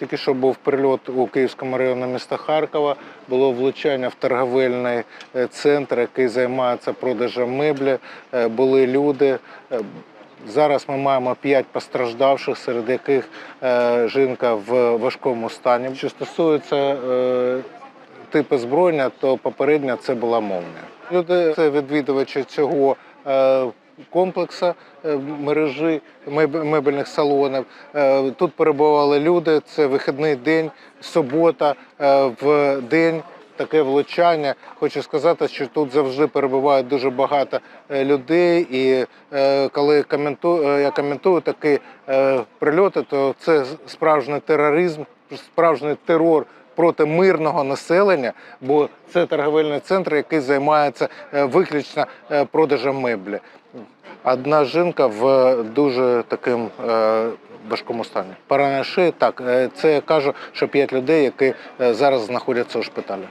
Тільки що був прильот у Київському районі міста Харкова. Було влучання в торговельний е, центр, який займається продажем меблі. Е, Були люди. Е, Зараз ми маємо п'ять постраждавших, серед яких жінка в важкому стані. Що стосується типу зброєння, то попередньо це була мовня. Люди це відвідувачі цього комплексу е, мережі мебельних салонів. Е, Тут перебували люди. Це вихідний день, субота е, в день. Таке влучання. Хочу сказати, що тут завжди перебуває дуже багато е, людей, і е, коли коментую, е, я коментую такі прильоти, то це справжній тероризм, справжній терор проти мирного населення, бо це торговельний центр, який займається виключно продажем меблі. Одна жінка в дуже таким важкому стані. Поранення так, це я кажу, що п'ять людей, які зараз знаходяться у шпиталі.